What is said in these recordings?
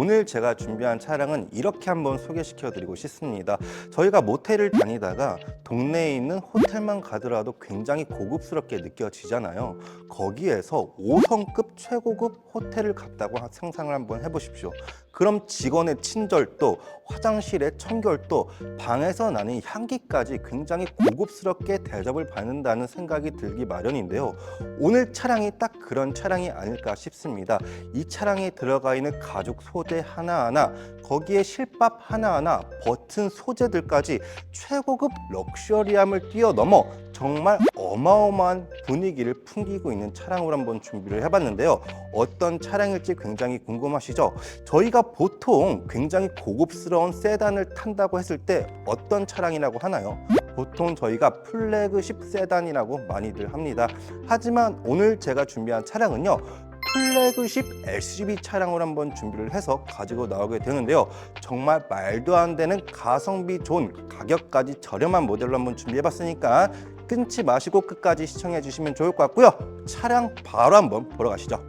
오늘 제가 준비한 차량은 이렇게 한번 소개시켜 드리고 싶습니다. 저희가 모텔을 다니다가 동네에 있는 호텔만 가더라도 굉장히 고급스럽게 느껴지잖아요. 거기에서 5성급 최고급 호텔을 갔다고 하- 상상을 한번 해보십시오. 그럼 직원의 친절도, 화장실의 청결도, 방에서 나는 향기까지 굉장히 고급스럽게 대접을 받는다는 생각이 들기 마련인데요. 오늘 차량이 딱 그런 차량이 아닐까 싶습니다. 이 차량에 들어가 있는 가죽 소재 하나하나, 거기에 실밥 하나하나, 버튼 소재들까지 최고급 럭셔리함을 뛰어넘어 정말 어마어마한 분위기를 풍기고 있는 차량으로 한번 준비를 해봤는데요. 어떤 차량일지 굉장히 궁금하시죠? 저희가 보통 굉장히 고급스러운 세단을 탄다고 했을 때 어떤 차량이라고 하나요? 보통 저희가 플래그십 세단이라고 많이들 합니다. 하지만 오늘 제가 준비한 차량은요. 플래그십 SUV 차량으로 한번 준비를 해서 가지고 나오게 되는데요. 정말 말도 안 되는 가성비 좋은 가격까지 저렴한 모델로 한번 준비해봤으니까 끊지 마시고 끝까지 시청해 주시면 좋을 것 같고요. 차량 바로 한번 보러 가시죠.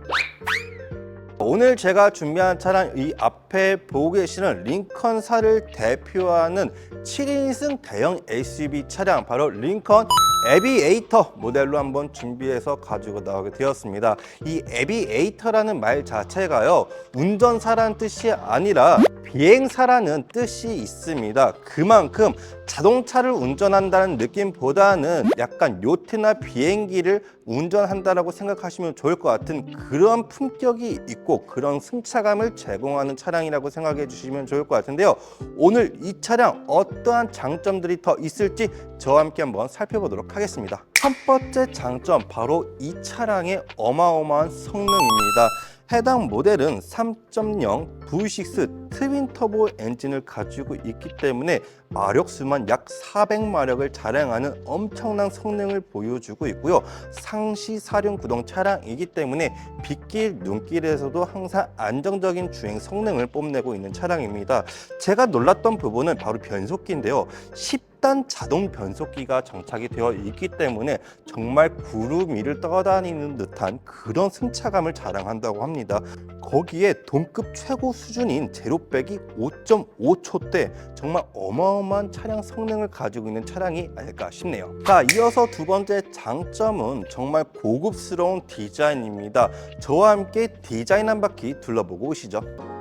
오늘 제가 준비한 차량 이 앞에 보고 계시는 링컨사를 대표하는 7인승 대형 SUV 차량 바로 링컨 에비에이터 모델로 한번 준비해서 가지고 나오게 되었습니다. 이 에비에이터라는 말 자체가요 운전사라는 뜻이 아니라 비행사라는 뜻이 있습니다. 그만큼 자동차를 운전한다는 느낌보다는 약간 요트나 비행기를 운전한다라고 생각하시면 좋을 것 같은 그런 품격이 있고 그런 승차감을 제공하는 차량이라고 생각해 주시면 좋을 것 같은데요. 오늘 이 차량 어떠한 장점들이 더 있을지 저와 함께 한번 살펴보도록 하겠습니다. 첫 번째 장점 바로 이 차량의 어마어마한 성능입니다. 해당 모델은 3.0 V6 트윈 터보 엔진을 가지고 있기 때문에 마력수만 약 400마력을 자랑하는 엄청난 성능을 보여주고 있고요. 상시 사륜 구동 차량이기 때문에 빗길, 눈길에서도 항상 안정적인 주행 성능을 뽐내고 있는 차량입니다. 제가 놀랐던 부분은 바로 변속기인데요. 10 단 자동 변속기가 장착이 되어 있기 때문에 정말 구름 위를 떠다니는 듯한 그런 승차감을 자랑한다고 합니다. 거기에 동급 최고 수준인 제로백이 5.5초대 정말 어마어마한 차량 성능을 가지고 있는 차량이 아닐까 싶네요. 자, 이어서 두 번째 장점은 정말 고급스러운 디자인입니다. 저와 함께 디자인 한 바퀴 둘러보고 오시죠.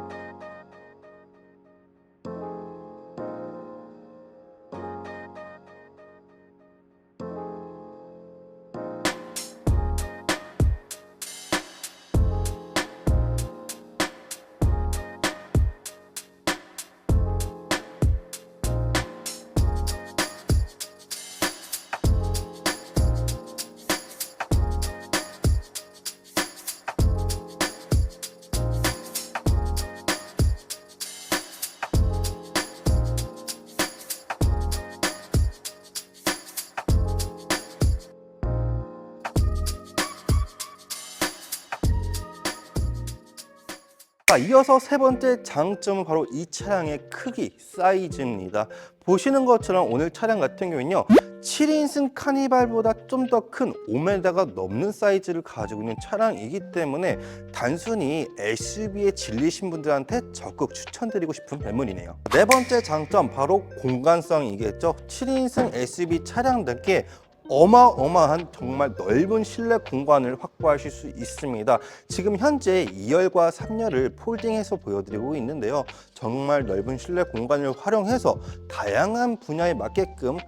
자, 이어서 세 번째 장점은 바로 이 차량의 크기, 사이즈입니다. 보시는 것처럼 오늘 차량 같은 경우는요. 7인승 카니발보다 좀 더 큰 5m가 넘는 사이즈를 가지고 있는 차량이기 때문에 단순히 SUV에 질리신 분들한테 적극 추천드리고 싶은 매물이네요. 네 번째 장점 바로 공간성이겠죠. 7인승 SUV 차량답게 어마어마한 정말 넓은 실내 공간을 확보하실 수 있습니다. 지금 현재 2열과 3열을 폴딩해서 보여드리고 있는데요. 정말 넓은 실내 공간을 활용해서 다양한 분야에 맞게끔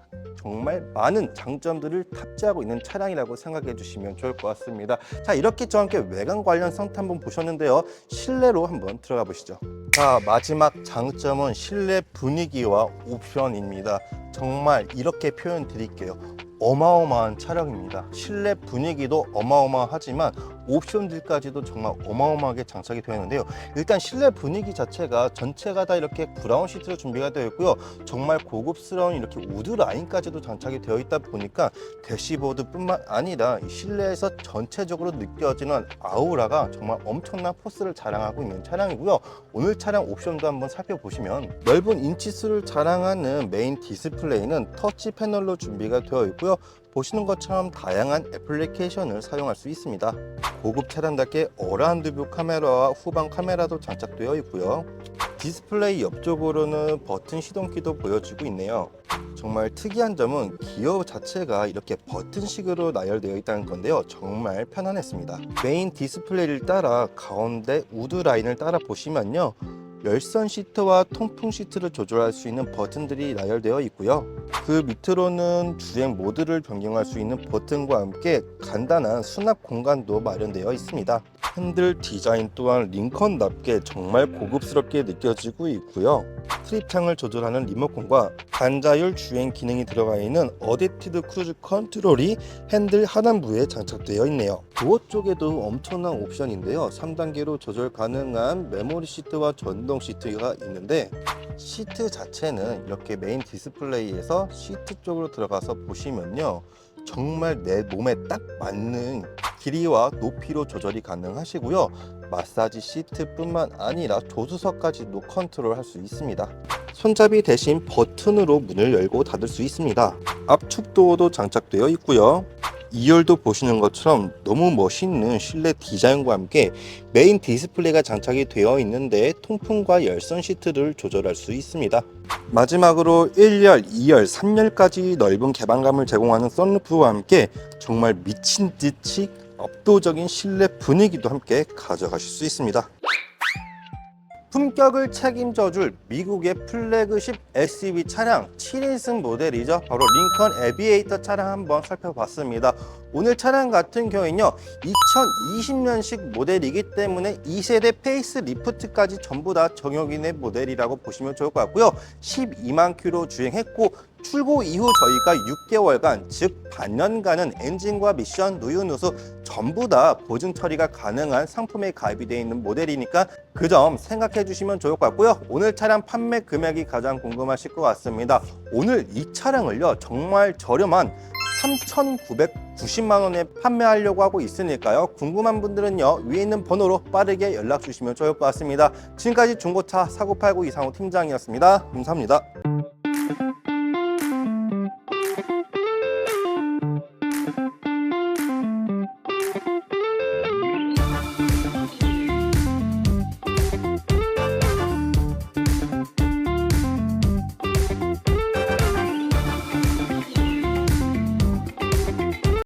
정말 많은 장점들을 탑재하고 있는 차량이라고 생각해 주시면 좋을 것 같습니다. 자, 이렇게 저와 함께 외관 관련 상태 한번 보셨는데요. 실내로 한번 들어가 보시죠. 자, 마지막 장점은 실내 분위기와 옵션입니다. 정말 이렇게 표현 드릴게요. 어마어마한 차량입니다. 실내 분위기도 어마어마하지만 옵션들까지도 정말 어마어마하게 장착이 되어 있는데요. 일단 실내 분위기 자체가 전체가 다 이렇게 브라운 시트로 준비가 되어 있고요. 정말 고급스러운 이렇게 우드 라인까지도 장착이 되어 있다 보니까 대시보드뿐만 아니라 이 실내에서 전체적으로 느껴지는 아우라가 정말 엄청난 포스를 자랑하고 있는 차량이고요. 오늘 차량 옵션도 한번 살펴보시면 넓은 인치수를 자랑하는 메인 디스플레이는 터치 패널로 준비가 되어 있고요. 보시는 것처럼 다양한 애플리케이션을 사용할 수 있습니다. 고급 차량답게 어라운드 뷰 카메라와 후방 카메라도 장착되어 있고요. 디스플레이 옆쪽으로는 버튼 시동키도 보여주고 있네요. 정말 특이한 점은 기어 자체가 이렇게 버튼식으로 나열되어 있다는 건데요. 정말 편안했습니다. 메인 디스플레이를 따라 가운데 우드 라인을 따라 보시면요. 열선 시트와 통풍 시트를 조절할 수 있는 버튼들이 나열되어 있고요. 그 밑으로는 주행 모드를 변경할 수 있는 버튼과 함께 간단한 수납 공간도 마련되어 있습니다. 핸들 디자인 또한 링컨답게 정말 고급스럽게 느껴지고 있고요. 트립창을 조절하는 리모컨과 반자율 주행 기능이 들어가 있는 어댑티드 크루즈 컨트롤이 핸들 하단부에 장착되어 있네요. 도어 쪽에도 엄청난 옵션인데요. 3단계로 조절 가능한 메모리 시트와 전동 시트가 있는데 시트 자체는 이렇게 메인 디스플레이에서 시트 쪽으로 들어가서 보시면요. 정말 내 몸에 딱 맞는 길이와 높이로 조절이 가능하시고요. 마사지 시트뿐만 아니라 조수석까지도 컨트롤 할 수 있습니다. 손잡이 대신 버튼으로 문을 열고 닫을 수 있습니다. 압축 도어도 장착되어 있고요. 2열도 보시는 것처럼 너무 멋있는 실내 디자인과 함께 메인 디스플레이가 장착이 되어 있는데 통풍과 열선 시트를 조절할 수 있습니다. 마지막으로 1열, 2열, 3열까지 넓은 개방감을 제공하는 썬루프와 함께 정말 미친 듯이 압도적인 실내 분위기도 함께 가져가실 수 있습니다. 품격을 책임져줄 미국의 플래그십 SUV 차량 7인승 모델이죠. 바로 링컨 에비에이터 차량 한번 살펴봤습니다. 오늘 차량 같은 경우에는요 2020년식 모델이기 때문에 2세대 페이스 리프트까지 전부 다 정형인의 모델이라고 보시면 좋을 것 같고요 12만 킬로 주행했고 출고 이후 저희가 6개월간 즉 반년간은 엔진과 미션, 누유 누수 전부 다 보증 처리가 가능한 상품에 가입이 되어 있는 모델이니까 그 점 생각해 주시면 좋을 것 같고요 오늘 차량 판매 금액이 가장 궁금하실 것 같습니다 오늘 이 차량을요 정말 저렴한 3,990만 원에 판매하려고 하고 있으니까요. 궁금한 분들은요. 위에 있는 번호로 빠르게 연락 주시면 좋을 것 같습니다. 지금까지 중고차 사고팔구 이상호 팀장이었습니다. 감사합니다.